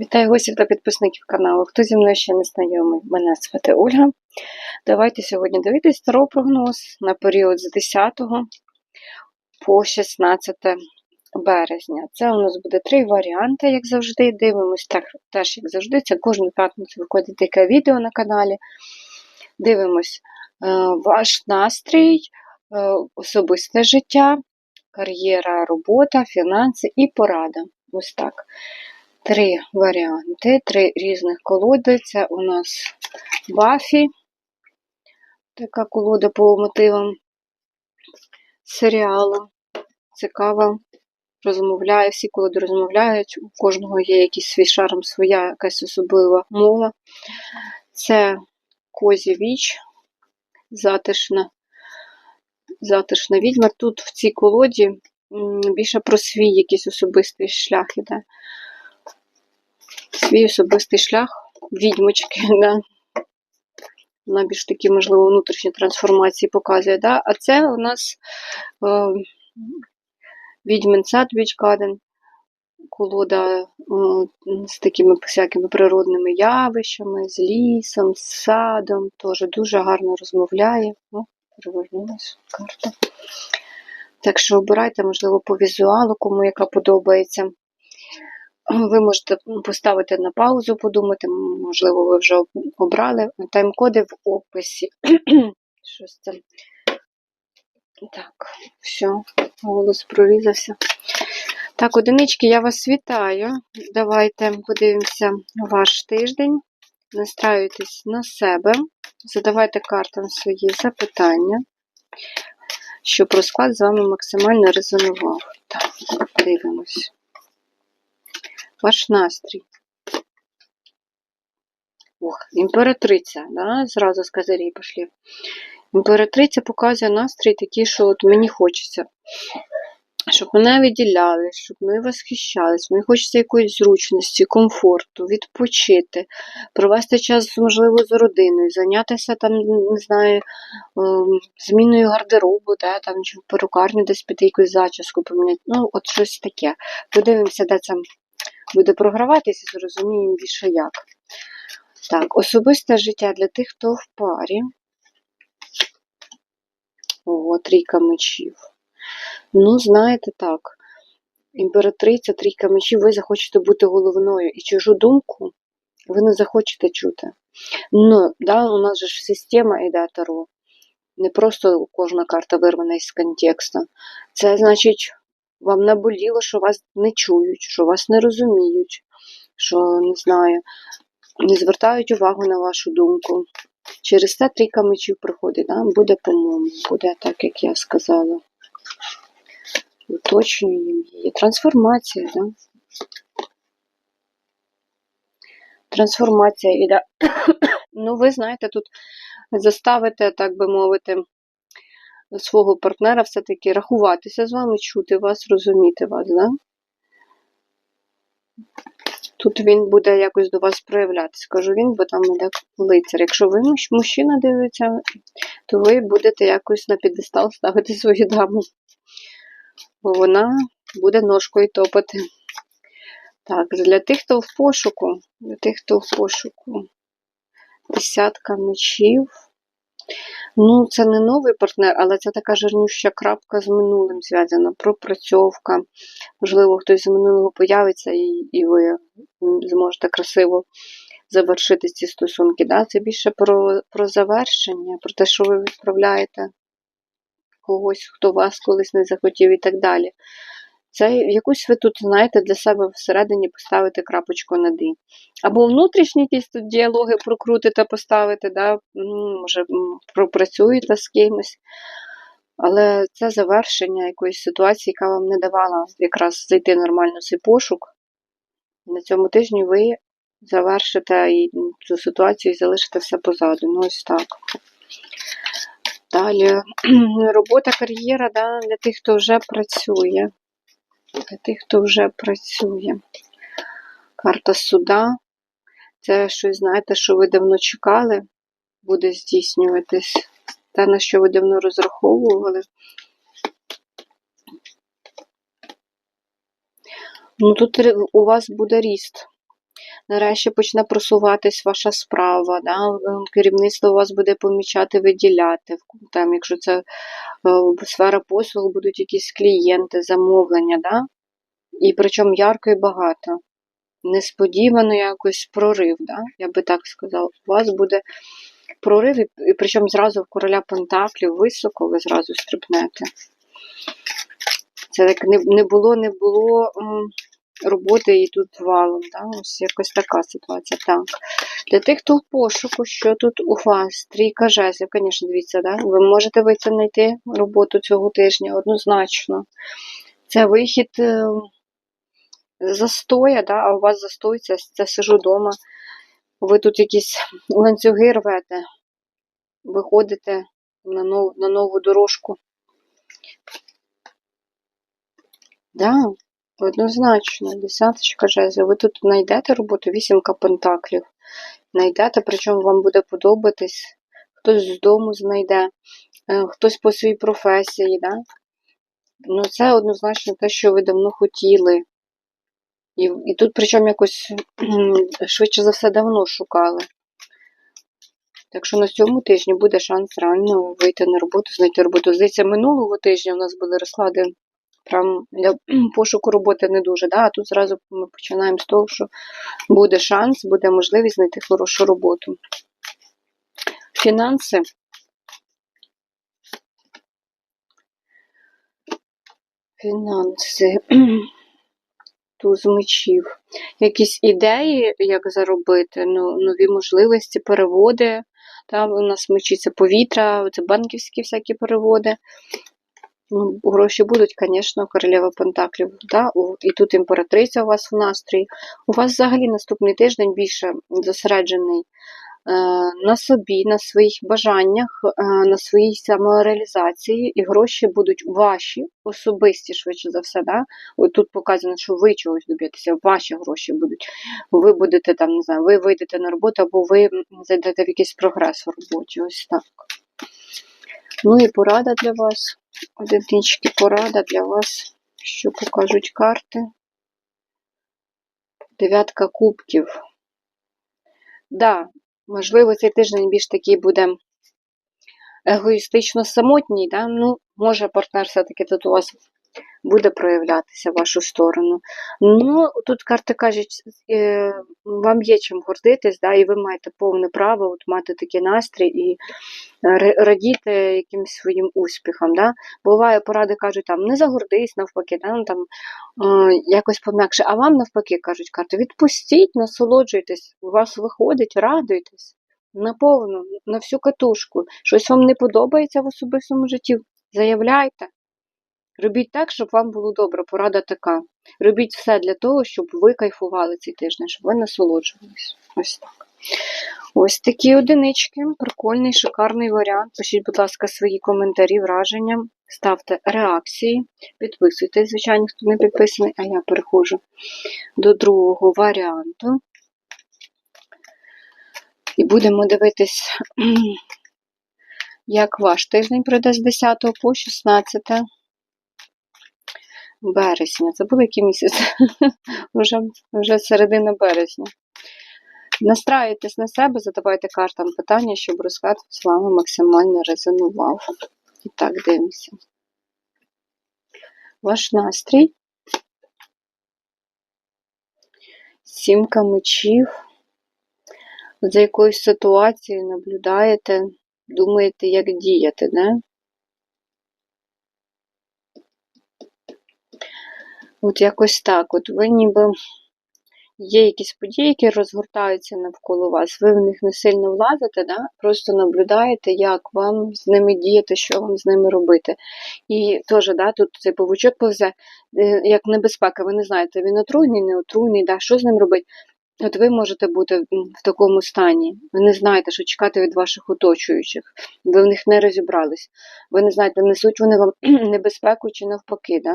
Вітаю гостів та підписників каналу. Хто зі мною ще не знайомий, мене звати Ольга. Давайте сьогодні дивитись старий прогноз на період з 10 по 16 березня. Це у нас буде три варіанти, як завжди. Дивимось так, теж, як завжди. Це кожну п'ятницю виходить таке відео на каналі. Дивимось е, ваш настрій, е, особисте життя, кар'єра, робота, фінанси і порада. Ось так три варіанти, три різних колоди. Це у нас Бафі, така колода по мотивам серіалу. Цікава. Розмовляє, всі колоди розмовляють, у кожного є якийсь свій шарм, своя якась особлива мова. Це Козі Віч, затишна, затишна відьма. Тут в цій колоді більше про свій якийсь особистий шлях іде свій особистий шлях відьмочки. Да? Вона більш такі, можливо, внутрішні трансформації показує. Да? А це у нас е, відьмин сад Вічкаден, колода е, з такими всякими природними явищами, з лісом, з садом, теж дуже гарно розмовляє. О, карта. Так що обирайте, можливо, по візуалу, кому яка подобається. Ви можете поставити на паузу, подумати, можливо, ви вже обрали тайм-коди в описі. Щось там. Так, все, голос прорізався. Так, одинички, я вас вітаю. Давайте подивимося ваш тиждень. Настраюйтесь на себе, задавайте картам свої запитання, щоб розклад з вами максимально резонував. Так, дивимось ваш настрій. Ох, імператриця, да? зразу з козирей пішли. Імператриця показує настрій такий, що от мені хочеться, щоб мене виділяли, щоб ми восхищались, мені хочеться якоїсь зручності, комфорту, відпочити, провести час, можливо, з родиною, зайнятися там, не знаю, ем, зміною гардеробу, да, там, чи в перукарню десь піти якусь зачіску поміняти. Ну, от щось таке. Подивимося, де це буде програватися, зрозуміємо більше як. Так, особисте життя для тих, хто в парі. О, трійка мечів. Ну, знаєте так, імператриця, трійка мечів, ви захочете бути головною і чужу думку ви не захочете чути. Ну, да, у нас же ж система йде Таро. Не просто кожна карта вирвана із контексту. Це значить вам наболіло, що вас не чують, що вас не розуміють, що не знаю, не звертають увагу на вашу думку. Через це трійка мечів приходить, да? буде по-моєму, буде так, як я сказала. Уточнюємо її. Трансформація, да? Трансформація іде. ну, ви знаєте, тут заставите, так би мовити, свого партнера все-таки рахуватися з вами, чути вас, розуміти вас, да? Тут він буде якось до вас проявлятися. Кажу він, бо там іде лицар. Якщо ви мужчина дивиться, то ви будете якось на підестал ставити свою даму. Бо вона буде ножкою топати. Так, для тих, хто в пошуку, для тих, хто в пошуку. Десятка мечів. Ну, це не новий партнер, але це така жирнюща крапка з минулим зв'язана, пропрацьовка. Можливо, хтось з минулого появиться, і і ви зможете красиво завершити ці стосунки. Да? Це більше про, про завершення, про те, що ви відправляєте когось, хто вас колись не захотів, і так далі. Це якусь ви тут, знаєте, для себе всередині поставите крапочку над «і». Або внутрішні якісь тут діалоги прокрутите, поставите, да? може, пропрацюєте з кимось. Але це завершення якоїсь ситуації, яка вам не давала якраз зайти нормально в цей пошук. На цьому тижні ви завершите цю ситуацію і залишите все позаду. Ну, ось так. Далі робота, кар'єра да, для тих, хто вже працює для тих, хто вже працює. Карта суда. Це щось, знаєте, що ви давно чекали, буде здійснюватись. Те, на що ви давно розраховували. Ну, Тут у вас буде ріст. нарешті почне просуватись ваша справа, да? керівництво вас буде помічати, виділяти. Там, якщо це сфера послуг, будуть якісь клієнти, замовлення, да? і причому ярко і багато. Несподівано якось прорив, да? я би так сказала. У вас буде прорив, і, причому зразу в короля Пентаклів високо ви зразу стрибнете. Це так не, було, не було роботи і тут валом. Да? Ось якось така ситуація. Так. Для тих, хто в пошуку, що тут у вас? Трійка жезлів, звісно, дивіться, да? ви можете вийти знайти роботу цього тижня однозначно. Це вихід е, застоя, да? а у вас застой, це, це сижу вдома. Ви тут якісь ланцюги рвете, виходите на нову, на нову дорожку. Да, однозначно, десяточка жезлів. Ви тут знайдете роботу, вісімка пентаклів. Знайдете, причому вам буде подобатись. Хтось з дому знайде, е, хтось по своїй професії, да? Ну, це однозначно те, що ви давно хотіли. І, і тут, причому, якось швидше за все давно шукали. Так що на цьому тижні буде шанс реально вийти на роботу, знайти роботу. Здається, минулого тижня у нас були розклади прям для пошуку роботи не дуже. Да? А тут зразу ми починаємо з того, що буде шанс, буде можливість знайти хорошу роботу. Фінанси. Фінанси. Туз мечів. Якісь ідеї, як заробити, ну, нові можливості, переводи. Там у нас мечі це повітря, це банківські всякі переводи. Ну, гроші будуть, звісно, королева Пентаклів. Да? І тут імператриця у вас в настрої. У вас взагалі наступний тиждень більше зосереджений е, на собі, на своїх бажаннях, е, на своїй самореалізації, і гроші будуть ваші, особисті, швидше за все. Да? От тут показано, що ви чогось доб'єтеся, ваші гроші будуть. Ви будете там, не знаю, ви вийдете на роботу, або ви зайдете в якийсь прогрес в роботі. Ось так. Ну і порада для вас. Одинички порада для вас, що покажуть карти. Дев'ятка кубків. Да, можливо, цей тиждень більш такий буде егоїстично самотній, да? ну, може партнер все-таки тут у вас буде проявлятися в вашу сторону. Ну, тут карти кажуть, е, вам є чим гордитись, да, і ви маєте повне право от, мати такий настрій і радіти якимось своїм успіхам. Да? Буває, поради кажуть, там, не загордись навпаки, да? ну, там, е, якось пом'якше, а вам навпаки кажуть карти, відпустіть, насолоджуйтесь, у вас виходить, радуйтесь. Наповну, на всю катушку. Щось вам не подобається в особистому житті, заявляйте. Робіть так, щоб вам було добре, порада така. Робіть все для того, щоб ви кайфували цей тиждень, щоб ви насолоджувались. Ось так. Ось такі одинички. Прикольний, шикарний варіант. Пишіть, будь ласка, свої коментарі, враження, ставте реакції, підписуйтесь, звичайно, хто не підписаний, а я переходжу до другого варіанту. І будемо дивитись, як ваш тиждень пройде з 10 по 16 березня. Це був який місяць? вже, вже середина березня. Настраюйтесь на себе, задавайте картам питання, щоб розклад з вами максимально резонував. І так, дивимося. Ваш настрій. Сімка мечів. За якоюсь ситуацією наблюдаєте, думаєте, як діяти, да? От якось так. От ви ніби є якісь події, які розгортаються навколо вас, ви в них не сильно влазите, да? просто наблюдаєте, як вам з ними діяти, що вам з ними робити. І теж, да, тут цей павучок повзе, е, як небезпека, ви не знаєте, він отруйний, не отруйний, да, що з ним робити. От ви можете бути в такому стані. Ви не знаєте, що чекати від ваших оточуючих. Ви в них не розібрались. Ви не знаєте, несуть вони вам небезпеку чи навпаки. Да?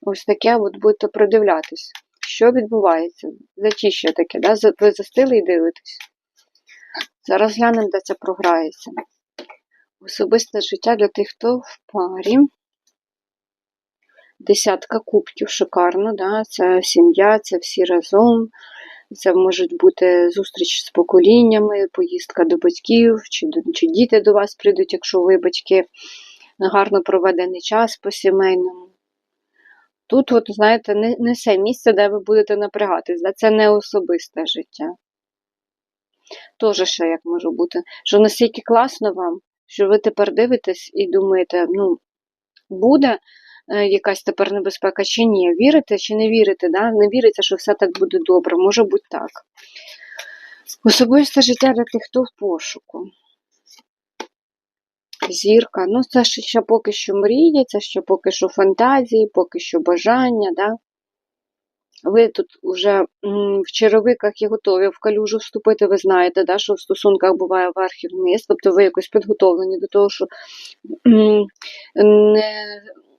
Ось таке от будете придивлятись. Що відбувається? Затіще таке, да? Ви застили і дивитесь. Зараз глянемо, де це програється. Особисте життя для тих, хто в парі. Десятка кубків, шикарно, да? це сім'я, це всі разом, Це можуть бути зустріч з поколіннями, поїздка до батьків, чи, чи діти до вас прийдуть, якщо ви батьки гарно проведений час по сімейному. Тут, от, знаєте, не, не все місце, де ви будете напрягатись, да? це не особисте життя. Тоже ще як може бути, що настільки класно вам, що ви тепер дивитесь і думаєте, ну, буде е, якась тепер небезпека чи ні. Вірите чи не вірите? Да? Не вірите, що все так буде добре, може бути так. Особисте життя для тих, хто в пошуку. Зірка. Ну, це ще, поки що мрії, це ще поки що фантазії, поки що бажання. Да? Ви тут вже в черевиках і готові в калюжу вступити, ви знаєте, да, що в стосунках буває верх і вниз, тобто ви якось підготовлені до того, що не,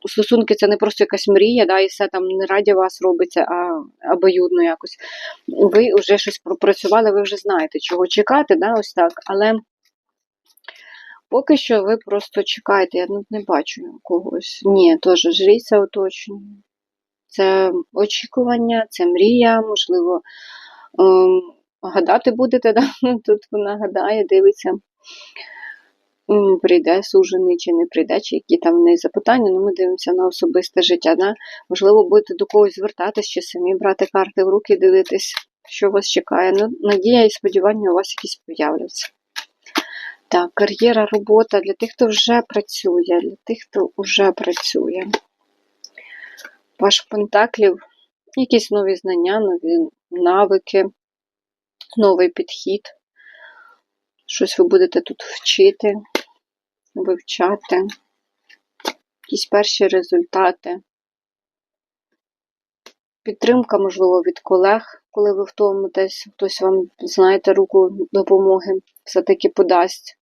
стосунки це не просто якась мрія, да, і все там не раді вас робиться, а обоюдно якось. Ви вже щось пропрацювали, ви вже знаєте, чого чекати, да, ось так. Але поки що ви просто чекаєте, я ну, не бачу когось. Ні, теж жріться оточення. Це очікування, це мрія, можливо, ем, гадати будете, да? Тут вона гадає, дивиться, прийде сужений чи не прийде, чи які там в неї запитання, ну ми дивимося на особисте життя. Да? Можливо, будете до когось звертатись, чи самі брати карти в руки, дивитись, що вас чекає. Ну, надія і сподівання у вас якісь появляться. Так, кар'єра, робота для тих, хто вже працює, для тих, хто вже працює. Ваш пентаклів, якісь нові знання, нові навики, новий підхід. Щось ви будете тут вчити, вивчати, якісь перші результати. Підтримка, можливо, від колег, коли ви втомитесь, хтось вам, знаєте, руку допомоги все-таки подасть.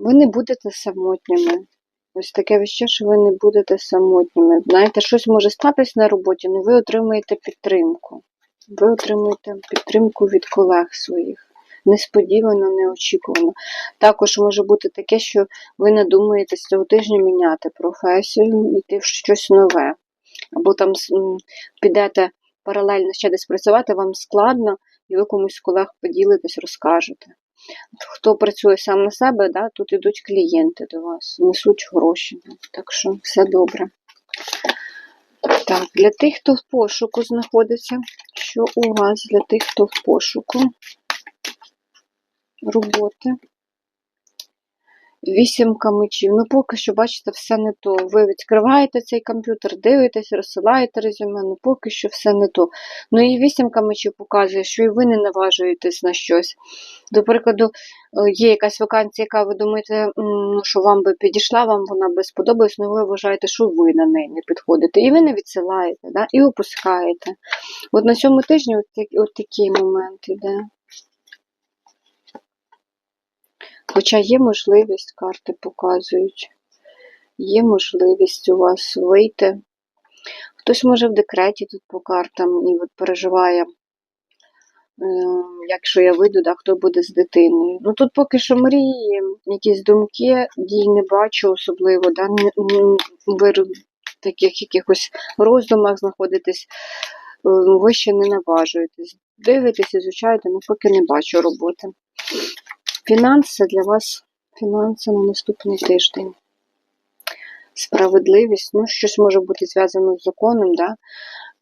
Ви не будете самотніми. Ось таке вище, що ви не будете самотніми. Знаєте, щось може статись на роботі, але ви отримаєте підтримку. Ви отримуєте підтримку від колег своїх. Несподівано, неочікувано. Також може бути таке, що ви надумаєте цього тижня міняти професію, йти в щось нове. Або там підете паралельно ще десь працювати, вам складно, і ви комусь з колег поділитесь, розкажете. Хто працює сам на себе, да, тут йдуть клієнти до вас, несуть гроші. Так що все добре. Так, для тих, хто в пошуку знаходиться, що у вас для тих, хто в пошуку роботи? Вісімка мечів. Ну, поки що, бачите, все не то. Ви відкриваєте цей комп'ютер, дивитесь, розсилаєте резюме, ну поки що все не то. Ну і вісімка мечів показує, що і ви не наважуєтесь на щось. До прикладу, е, є якась вакансія, яка ви думаєте, ну, що вам би підійшла, вам вона би сподобалась, але ви вважаєте, що ви на неї не підходите. І ви не відсилаєте, да? і опускаєте. От на цьому тижні от, такі- от такий момент іде. Хоча є можливість, карти показують, є можливість у вас вийти. Хтось може в декреті тут по картам і от переживає, е, якщо я вийду, да, хто буде з дитиною. Ну тут поки що мрії, якісь думки, дій не бачу особливо, да, ви в таких якихось роздумах знаходитесь, е, ви ще не наважуєтесь. Дивитесь, ізучаєте, але поки не бачу роботи. Фінанси для вас, фінанси на наступний тиждень. Справедливість, ну, щось може бути зв'язано з законом, да?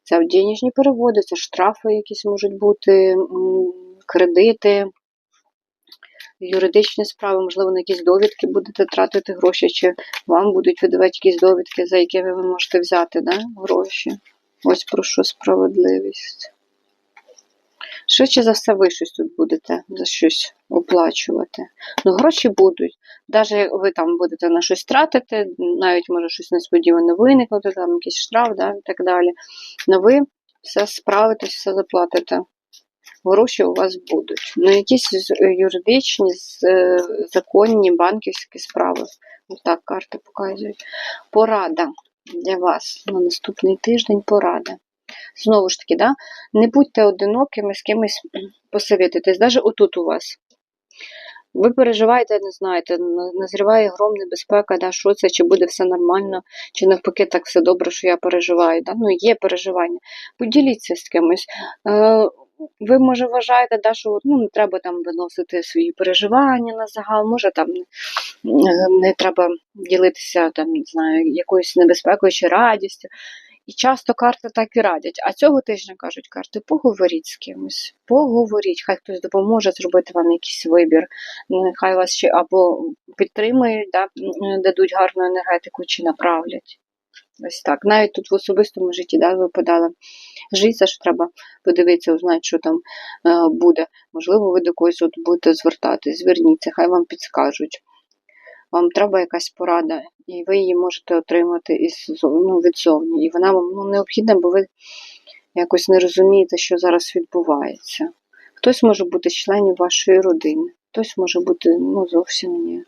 це денежні переводи, це штрафи якісь можуть бути, кредити, юридичні справи, можливо, на якісь довідки будете тратити гроші, чи вам будуть видавати якісь довідки, за які ви можете взяти да? гроші. Ось про що справедливість. Швидше за все, ви щось тут будете за щось оплачувати. Ну, гроші будуть. Навіть ви там будете на щось тратити, навіть може щось несподівано виникнути, там якийсь штраф, да, і так далі. Но ви все справитесь, все заплатите. Гроші у вас будуть. Ну, якісь юридичні, е, законні, банківські справи. Отак карти показують. Порада для вас на наступний тиждень порада. Знову ж таки, да? не будьте одинокими, з кимось посовітуйтесь. Навіть отут у вас. Ви переживаєте, не знаєте, на- назріває гром, небезпека, да, що це, чи буде все нормально, чи навпаки так все добре, що я переживаю. Да? Ну, є переживання. Поділіться з кимось. Е, ви, може, вважаєте, да, що ну, не треба там виносити свої переживання на загал, може там е, не треба ділитися там, не знаю, якоюсь небезпекою чи радістю. І часто карти так і радять. А цього тижня кажуть карти, поговоріть з кимось, поговоріть, хай хтось допоможе зробити вам якийсь вибір. Нехай вас ще або підтримують, да, дадуть гарну енергетику чи направлять. Ось так. Навіть тут в особистому житті да, випадала життя, що треба подивитися, узнати, що там е, буде. Можливо, ви до когось от будете звертатись, зверніться, хай вам підскажуть. Вам треба якась порада, і ви її можете отримати із, ну, відзовні. І вона вам ну, необхідна, бо ви якось не розумієте, що зараз відбувається. Хтось може бути з членів вашої родини, хтось може бути ну, зовсім ні.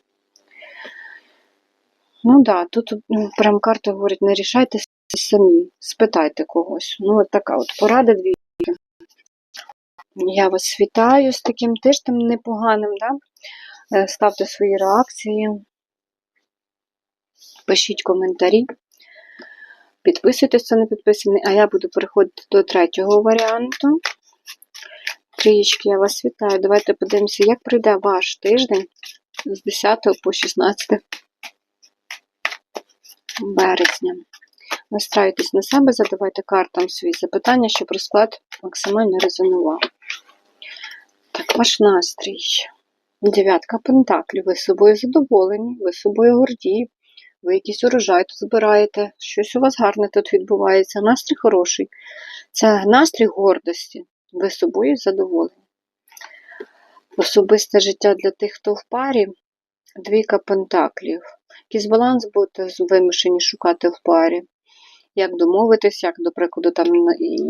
Ну так, да, тут ну, прям карта говорить, не рішайте самі, спитайте когось. Ну, от така от порада дві. Я вас вітаю з таким тижнем непоганим, да? Е, Ставте свої реакції, пишіть коментарі, підписуйтесь, хто не підписаний, а я буду переходити до третього варіанту. Трієчки, я вас вітаю. Давайте подивимося, як пройде ваш тиждень з 10 по 16 березня. Настраюйтесь на себе, задавайте картам свої запитання, щоб розклад максимально резонував. Так, ваш настрій. Дев'ятка пентаклів. Ви собою задоволені, ви собою горді, ви якийсь урожай тут збираєте, щось у вас гарне тут відбувається, настрій хороший. Це настрій гордості. Ви собою задоволені. Особисте життя для тих, хто в парі. Двійка пентаклів. Якийсь баланс будете вимушені шукати в парі. Як домовитись, як, до прикладу, там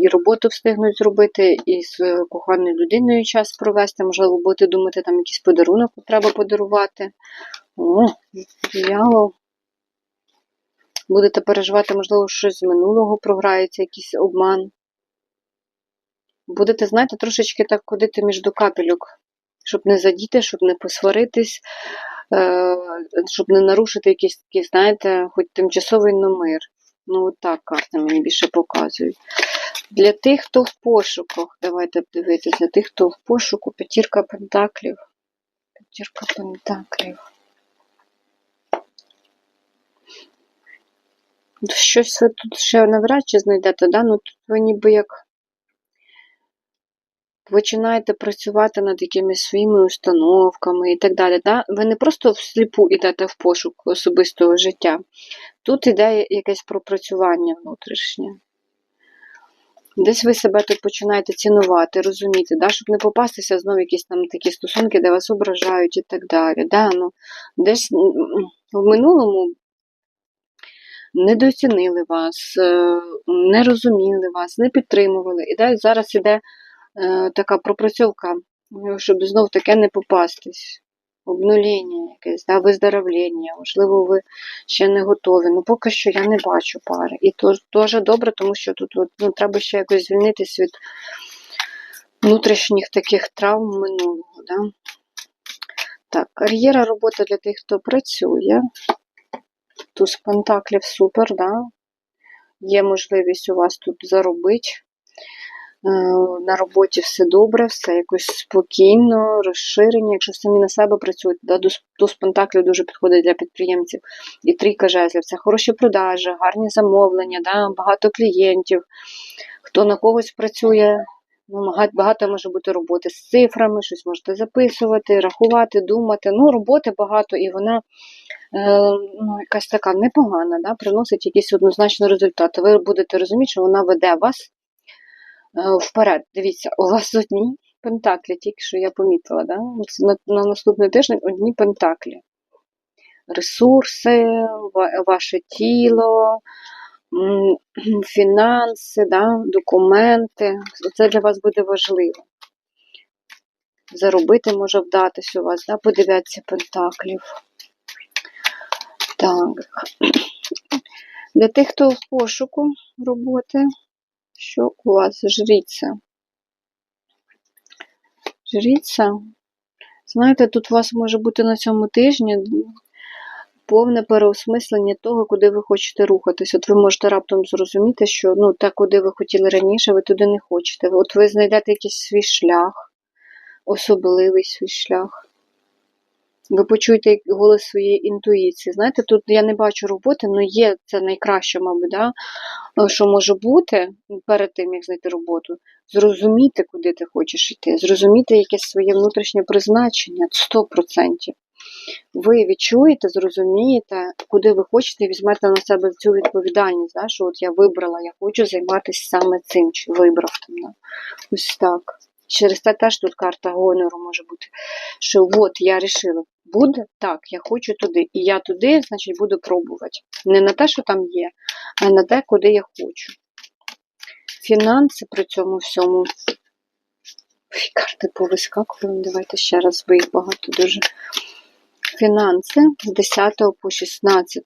і роботу встигнуть зробити, і з коханою людиною час провести, можливо, будете думати, там якийсь подарунок треба подарувати. О, диявол. Будете переживати, можливо, щось з минулого програється, якийсь обман. Будете, знаєте, трошечки так ходити між до капельок, щоб не задіти, щоб не посваритись, е, щоб не нарушити якийсь такий, знаєте, хоч тимчасовий номер. Ну, от так карти мені більше показують. Для тих, хто в пошуках, давайте дивитися, для тих, хто в пошуку, п'ятірка пентаклів. П'ятірка пентаклів. Щось ви тут ще навряд чи знайдете, да? ну тут ви ніби як починаєте працювати над якимись своїми установками і так далі. Да? Ви не просто всліпу йдете в пошук особистого життя. Тут йде якесь пропрацювання внутрішнє. Десь ви себе тут починаєте цінувати, розуміти, да? щоб не попастися знову якісь там такі стосунки, де вас ображають і так далі. Да? Ну, Десь в минулому недооцінили вас, е, не розуміли вас, не підтримували. І далі зараз іде е, така пропрацьовка, щоб знов таке не попастись. Обнуління якесь, да, виздоровлення, можливо, ви ще не готові. Ну, поки що я не бачу пари. І то дуже добре, тому що тут от, ну, треба ще якось звільнитись від внутрішніх таких травм минулого. Да? Так, кар'єра, робота для тих, хто працює. Туз пентаклів супер, да? Є можливість у вас тут заробити. Е, на роботі все добре, все якось спокійно, розширення. Якщо самі на себе працюєте, да, туз пентаклів дуже підходить для підприємців. І трійка жезлів. Це хороші продажі, гарні замовлення, да, багато клієнтів. Хто на когось працює, ну, багато може бути роботи з цифрами, щось можете записувати, рахувати, думати. Ну, роботи багато, і вона ну, якась така непогана, да, приносить якісь однозначні результати. Ви будете розуміти, що вона веде вас. Е, вперед. Дивіться, у вас одні пентаклі, тільки що я помітила, да? на, на наступний тиждень одні пентаклі. Ресурси, ваше тіло, фінанси, да? документи. Це для вас буде важливо. Заробити може вдатись у вас, да? подивіться пентаклів. Так. Для тих, хто в пошуку роботи, що у вас жріця? Жріця. Знаєте, тут у вас може бути на цьому тижні повне переосмислення того, куди ви хочете рухатись. От ви можете раптом зрозуміти, що ну, те, куди ви хотіли раніше, ви туди не хочете. От ви знайдете якийсь свій шлях, особливий свій шлях. Ви почуєте голос своєї інтуїції. Знаєте, тут я не бачу роботи, але є це найкраще, мабуть, да? що може бути перед тим, як знайти роботу. Зрозуміти, куди ти хочеш йти, зрозуміти якесь своє внутрішнє призначення 100%. Ви відчуєте, зрозумієте, куди ви хочете, і візьмете на себе цю відповідальність, да? що от я вибрала, я хочу займатися саме цим, чи вибрав там. Ось так. Через це теж тут карта гонору може бути. Що от я вирішила, буде так, я хочу туди. І я туди, значить, буду пробувати. Не на те, що там є, а на те, куди я хочу. Фінанси при цьому всьому. Ой, карти повискакували. Давайте ще раз, бо їх багато дуже. Фінанси з 10 по 16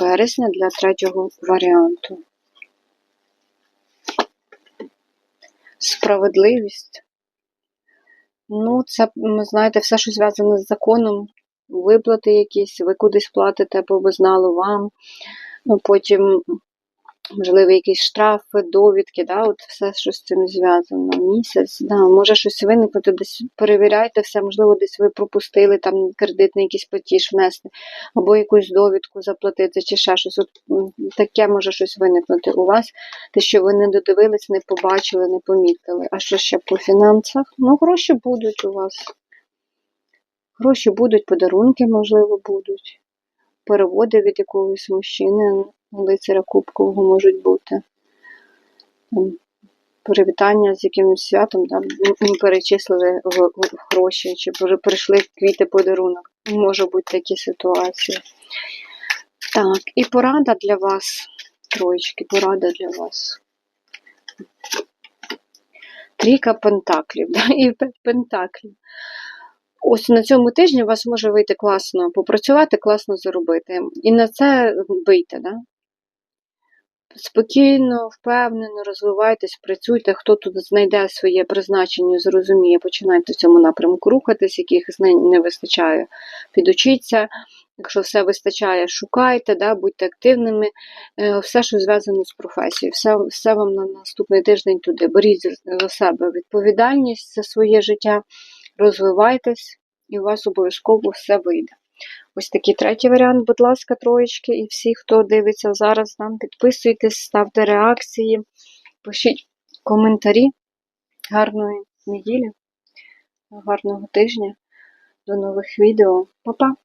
березня для третього варіанту. Справедливість. Ну, це, ми знаєте, все, що зв'язане з законом, виплати якісь, ви кудись платите, бо ви знали вам. Ну, потім, можливо, якісь штрафи, довідки, да, от все, що з цим зв'язано. Місяць, да, може щось виникнути, десь перевіряйте все, можливо, десь ви пропустили там кредитний якийсь платіж внести, або якусь довідку заплатити, чи ще щось. От таке може щось виникнути у вас, те, що ви не додивились, не побачили, не помітили. А що ще по фінансах? Ну, гроші будуть у вас. Гроші будуть, подарунки, можливо, будуть. Переводи від якогось мужчини, лицаря кубкового можуть бути. Привітання з якимось святом, там, перечислили в- гроші, чи при- прийшли квіти подарунок. Може бути такі ситуації. Так, і порада для вас, троєчки, порада для вас. Трійка пентаклів, да? і пентаклів. Ось на цьому тижні у вас може вийти класно попрацювати, класно заробити. І на це вийти, да? Спокійно, впевнено, розвивайтесь, працюйте. Хто тут знайде своє призначення, зрозуміє, починайте в цьому напрямку рухатись, яких знань не вистачає, підучіться. Якщо все вистачає, шукайте, да, будьте активними, Е, все, що зв'язано з професією, все, все вам на наступний тиждень туди. Беріть за- за себе відповідальність за своє життя, розвивайтесь, і у вас обов'язково все вийде. Ось такий третій варіант, будь ласка, троєчки. І всі, хто дивиться зараз, нам підписуйтесь, ставте реакції, пишіть коментарі. Гарної неділі, гарного тижня. До нових відео. Па-па!